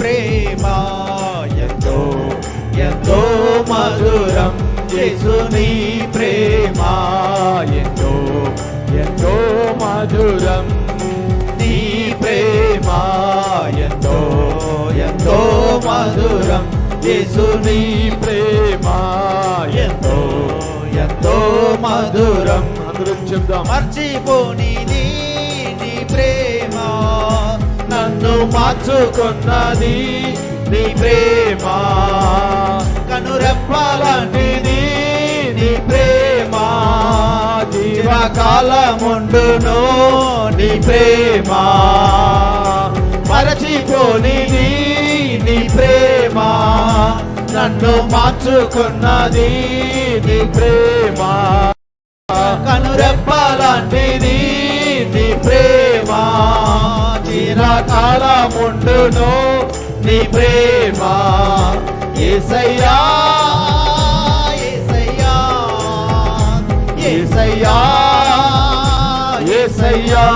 ప్రేమ. ఎంతో ఎంతో మధురం యేసు నీ ప్రేమ. ఎంతో ఎంతో మధురం నీ ప్రేమ. ఎంతో ఎంతో మధురం యేసు నీ ప్రేమ. ఎంతో ఎంతో మధురం. అందరం చెప్దాం. మర్చిపోని నీ నీ ప్రేమ. దాచుకున్నది నీ ప్రేమ. కనురెప్పాలంటిది నీ ప్రేమ. జీవకాలముండును నీ ప్రేమ. మరచిపోని నీ ప్రేమ. నన్ను మార్చుకున్నది నీ ప్రేమ. కనురెప్పాలంటిది చిరకాలముండును నీ ప్రేమ. ఏసయ్యా ఏసయ్యా ఏసయ్యా ఏసయ్యా.